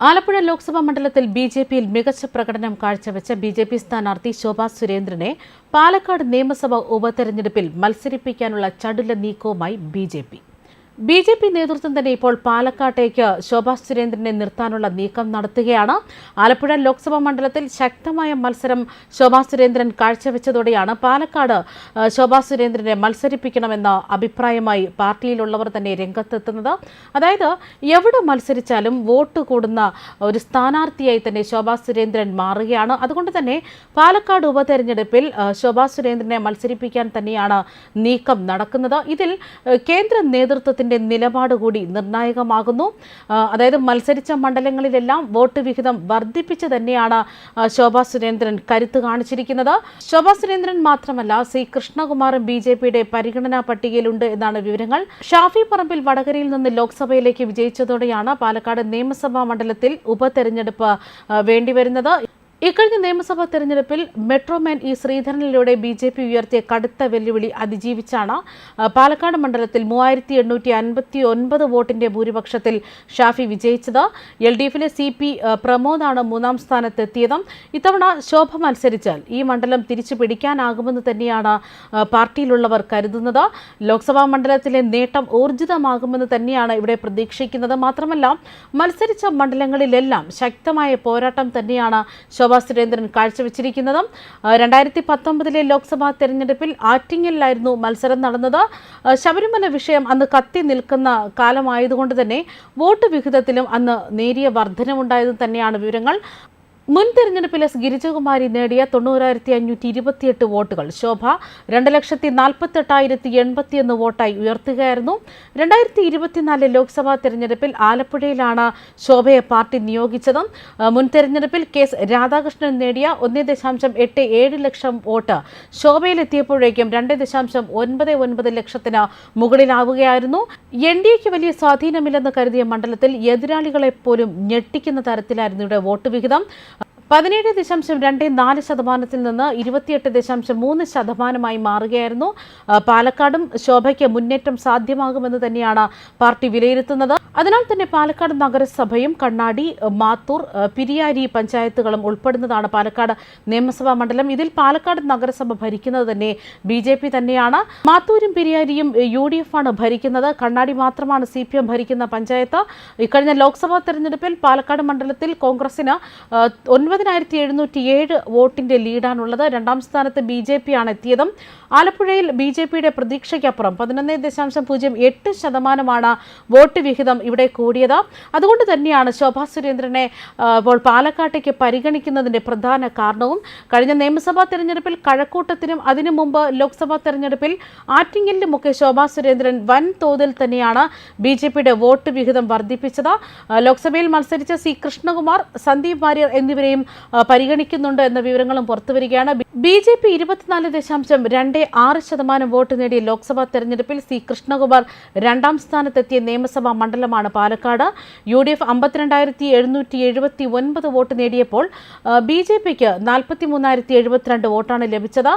ആലപ്പുഴ ലോക്സഭാ മണ്ഡലത്തിൽ B J പിയിൽ മികച്ച പ്രകടനം കാഴ്ചവെച്ച ബി ജെ പി സ്ഥാനാർത്ഥി ശോഭാ സുരേന്ദ്രനെ പാലക്കാട് നിയമസഭാ ഉപതെരഞ്ഞെടുപ്പിൽ മത്സരിപ്പിക്കാനുള്ള ചടുല നീക്കവുമായി B J P. B J P നേതൃത്വം തന്നെ ഇപ്പോൾ പാലക്കാട്ടേക്ക് ശോഭാ സുരേന്ദ്രനെ നിർത്താനുള്ള നീക്കം നടത്തുകയാണ്. ആലപ്പുഴ ലോക്സഭാ മണ്ഡലത്തിൽ ശക്തമായ മത്സരം ശോഭാ സുരേന്ദ്രൻ കാഴ്ചവെച്ചതോടെയാണ് പാലക്കാട് ശോഭാ സുരേന്ദ്രനെ മത്സരിപ്പിക്കണമെന്ന അഭിപ്രായമായി പാർട്ടിയിലുള്ളവർ തന്നെ രംഗത്തെത്തുന്നത്. അതായത് എവിടെ മത്സരിച്ചാലും വോട്ട് കൂടുന്ന ഒരു സ്ഥാനാർത്ഥിയായി തന്നെ ശോഭാ സുരേന്ദ്രൻ മാറുകയാണ്. അതുകൊണ്ട് തന്നെ പാലക്കാട് ഉപതെരഞ്ഞെടുപ്പിൽ ശോഭാ സുരേന്ദ്രനെ മത്സരിപ്പിക്കാൻ തന്നെയാണ് നീക്കം നടക്കുന്നത്. ഇതിൽ കേന്ദ്ര കേന്ദ്ര നേതൃത്വത്തിന്റെ നിലപാട് കൂടി നിർണായകമാകുന്നു. അതായത് മത്സരിച്ച മണ്ഡലങ്ങളിലെല്ലാം വോട്ട് വിഹിതം വർദ്ധിപ്പിച്ച് തന്നെയാണ് ശോഭാ സുരേന്ദ്രൻ കരുത്ത് കാണിച്ചിരിക്കുന്നത്. ശോഭാ സുരേന്ദ്രൻ മാത്രമല്ല സി കൃഷ്ണകുമാറും ബി ജെ പിയുടെ പരിഗണനാ പട്ടികയിലുണ്ട് എന്നാണ് വിവരങ്ങൾ. ഷാഫി പറമ്പിൽ വടകരയിൽ നിന്ന് ലോക്സഭയിലേക്ക് വിജയിച്ചതോടെയാണ് പാലക്കാട് നിയമസഭാ മണ്ഡലത്തിൽ ഉപതെരഞ്ഞെടുപ്പ് വേണ്ടിവരുന്നത്. ഇക്കഴിഞ്ഞ നിയമസഭാ തെരഞ്ഞെടുപ്പിൽ മെട്രോമാൻ ഇ ശ്രീധരനിലൂടെ ബി ജെ പി ഉയർത്തിയ കടുത്ത വെല്ലുവിളി അതിജീവിച്ചാണ്. പാലക്കാട് മണ്ഡലത്തിൽ മൂവായിരത്തി എണ്ണൂറ്റി അൻപത്തി ഒൻപത് വോട്ടിന്റെ ഭൂരിപക്ഷത്തിൽ ഷാഫി വിജയിച്ചത്. എൽ ഡി എഫിലെ സി പി പ്രമോദാണ് മൂന്നാം സ്ഥാനത്തെത്തിയത്. ഇത്തവണ ശോഭ മത്സരിച്ചാൽ ഈ മണ്ഡലം തിരിച്ചു പിടിക്കാനാകുമെന്ന് തന്നെയാണ് പാർട്ടിയിലുള്ളവർ കരുതുന്നത്. ലോക്സഭാ മണ്ഡലത്തിലെ നേട്ടം ഊർജിതമാകുമെന്ന് തന്നെയാണ് ഇവിടെ പ്രതീക്ഷിക്കുന്നത്. മാത്രമല്ല മത്സരിച്ച മണ്ഡലങ്ങളിലെല്ലാം ശക്തമായ പോരാട്ടം തന്നെയാണ് ശോഭാ സുരേന്ദ്രൻ കാഴ്ചവെച്ചിരിക്കുന്നത് രണ്ടായിരത്തി പത്തൊമ്പതിലെ ലോക്സഭാ തെരഞ്ഞെടുപ്പിൽ ആറ്റിങ്ങലിലായിരുന്നു മത്സരം നടന്നത്. ശബരിമല വിഷയം അന്ന് കത്തി നിൽക്കുന്ന കാലമായതുകൊണ്ട് തന്നെ വോട്ട് വിഹിതത്തിലും അന്ന് നേരിയ വർധനമുണ്ടായതും തന്നെയാണ് വിവരങ്ങൾ. മുൻ തെരഞ്ഞെടുപ്പിൽ എസ് ഗിരിജകുമാരി നേടിയ തൊണ്ണൂറായിരത്തി അഞ്ഞൂറ്റി ഇരുപത്തിയെട്ട് വോട്ടുകൾ. ശോഭ രണ്ട് ലക്ഷത്തി നാൽപ്പത്തെട്ടായിരത്തി എൺപത്തിയൊന്ന് വോട്ടായി ഉയർത്തുകയായിരുന്നു. രണ്ടായിരത്തി ഇരുപത്തിനാലിലെ ലോക്സഭാ തെരഞ്ഞെടുപ്പിൽ ആലപ്പുഴയിലാണ് ശോഭയെ പാർട്ടി നിയോഗിച്ചത്. മുൻ തെരഞ്ഞെടുപ്പിൽ കെ എസ് രാധാകൃഷ്ണൻ നേടിയ ഒന്നേ ദശാംശം എട്ട് ഏഴ് ലക്ഷം വോട്ട്. ശോഭയിലെത്തിയപ്പോഴേക്കും രണ്ട് ദശാംശം ഒൻപത് ഒൻപത് ലക്ഷത്തിന് മുകളിലാവുകയായിരുന്നു. എൻ ഡി എക്ക് വലിയ സ്വാധീനമില്ലെന്ന് കരുതിയ മണ്ഡലത്തിൽ എതിരാളികളെ പോലും ഞെട്ടിക്കുന്ന തരത്തിലായിരുന്നു ഇവിടെ വോട്ട് വിഹിതം. പതിനേഴ് ദശാംശം രണ്ട് നാല് ശതമാനത്തിൽ നിന്ന് ഇരുപത്തിയെട്ട് ദശാംശം മൂന്ന് ശതമാനമായി മാറുകയായിരുന്നു. പാലക്കാടും ശോഭയ്ക്ക് മുന്നേറ്റം സാധ്യമാകുമെന്ന് തന്നെയാണ് പാർട്ടി വിലയിരുത്തുന്നത്. അതിനാൽ തന്നെ പാലക്കാട് നഗരസഭയും കണ്ണാടി മാത്തൂർ പിരിയാരി പഞ്ചായത്തുകളും ഉൾപ്പെടുന്നതാണ് പാലക്കാട് നിയമസഭാ മണ്ഡലം. ഇതിൽ പാലക്കാട് നഗരസഭ ഭരിക്കുന്നത് തന്നെ ബി തന്നെയാണ്. മാത്തൂരും പിരിയാരിയും യു ആണ് ഭരിക്കുന്നത്. കണ്ണാടി മാത്രമാണ് സി ഭരിക്കുന്ന പഞ്ചായത്ത്. ഇക്കഴിഞ്ഞ ലോക്സഭാ തെരഞ്ഞെടുപ്പിൽ പാലക്കാട് മണ്ഡലത്തിൽ കോൺഗ്രസിന് ആ, ഒൻപതിനായിരത്തി എഴുന്നൂറ്റി ഏഴ് വോട്ടിന്റെ ലീഡാണുള്ളത്. രണ്ടാം സ്ഥാനത്ത് ബി ജെ പി ആണ് എത്തിയതും. ആലപ്പുഴയിൽ ബി ജെ പിയുടെ പ്രതീക്ഷയ്ക്കപ്പുറം പതിനൊന്ന് ദശാംശം പൂജ്യം എട്ട് ശതമാനമാണ് വോട്ട് വിഹിതം ഇവിടെ കൂടിയത്. അതുകൊണ്ട് തന്നെയാണ് ശോഭാ സുരേന്ദ്രനെ ഇപ്പോൾ പാലക്കാട്ടേക്ക് പരിഗണിക്കുന്നതിന്റെ പ്രധാന കാരണവും. കഴിഞ്ഞ നിയമസഭാ തെരഞ്ഞെടുപ്പിൽ കഴക്കൂട്ടത്തിനും അതിനു മുമ്പ് ലോക്സഭാ തെരഞ്ഞെടുപ്പിൽ ആറ്റിങ്ങലിലുമൊക്കെ ശോഭാ സുരേന്ദ്രൻ വൻ തോതിൽ തന്നെയാണ് ബി ജെ പിയുടെ വോട്ട് വിഹിതം വർദ്ധിപ്പിച്ചത്. ലോക്സഭയിൽ മത്സരിച്ച സി കൃഷ്ണകുമാർ സന്ദീപ് വാര്യർ എന്നിവരെയും പരിഗണിക്കുന്നുണ്ട് എന്ന വിവരങ്ങളും പുറത്തുവരികയാണ് ബി ജെ പി ഇരുപത്തിനാല് ദശാംശം രണ്ട് ആറ് ശതമാനം വോട്ട് നേടിയ ലോക്സഭാ തെരഞ്ഞെടുപ്പിൽ സി കൃഷ്ണകുമാർ രണ്ടാം സ്ഥാനത്തെത്തിയ നിയമസഭാ മണ്ഡലമാണ് പാലക്കാട്. യു ഡി എഫ് അമ്പത്തിരണ്ടായിരത്തി എഴുന്നൂറ്റി എഴുപത്തി ഒൻപത് വോട്ട് നേടിയപ്പോൾ ബി ജെ പിക്ക് നാൽപ്പത്തി മൂന്നായിരത്തി എഴുപത്തിരണ്ട് വോട്ടാണ് ലഭിച്ചത്.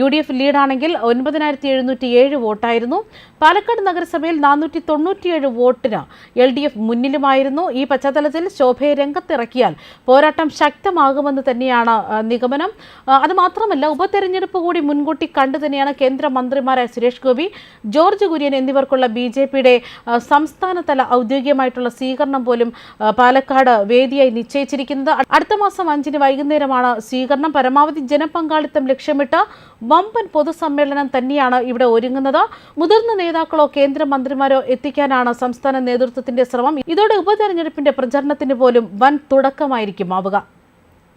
യു ഡി എഫ് ലീഡാണെങ്കിൽ ഒൻപതിനായിരത്തി എഴുന്നൂറ്റി ഏഴ് വോട്ടായിരുന്നു. പാലക്കാട് നഗരസഭയിൽ നാനൂറ്റി തൊണ്ണൂറ്റിയേഴ് വോട്ടിന് എൽ ഡി എഫ് മുന്നിലുമായിരുന്നു. ഈ പശ്ചാത്തലത്തിൽ ശോഭയെ രംഗത്തിറക്കിയാൽ പോരാട്ടം ശക്തമാകുമെന്ന് തന്നെയാണ് നിഗമനം. അതുമാത്രമല്ല അത് മാത്രമല്ല ഉപതെരഞ്ഞെടുപ്പ് കൂടി മുൻകൂട്ടി കണ്ടു തന്നെയാണ് കേന്ദ്രമന്ത്രിമാരായ സുരേഷ് ഗോപി ജോർജ് കുര്യൻ എന്നിവർക്കുള്ള ബി ജെ പിയുടെ സംസ്ഥാനതല ഔദ്യോഗികമായിട്ടുള്ള സ്വീകരണം പോലും പാലക്കാട് വേദിയായി നിശ്ചയിച്ചിരിക്കുന്നത്. അടുത്ത മാസം അഞ്ചിന് വൈകുന്നേരമാണ് സ്വീകരണം. പരമാവധി ജനപങ്കാളിത്തം ലക്ഷ്യമിട്ട് വമ്പൻ പൊതുസമ്മേളനം തന്നെയാണ് ഇവിടെ ഒരുങ്ങുന്നത്. മുതിർന്ന നേതാക്കളോ കേന്ദ്രമന്ത്രിമാരോ എത്തിക്കാനാണ് സംസ്ഥാന നേതൃത്വത്തിന്റെ ശ്രമം. ഇതോടെ ഉപതെരഞ്ഞെടുപ്പിന്റെ പ്രചരണത്തിന് പോലും വൻ തുടക്കമായിരിക്കും ആവുക.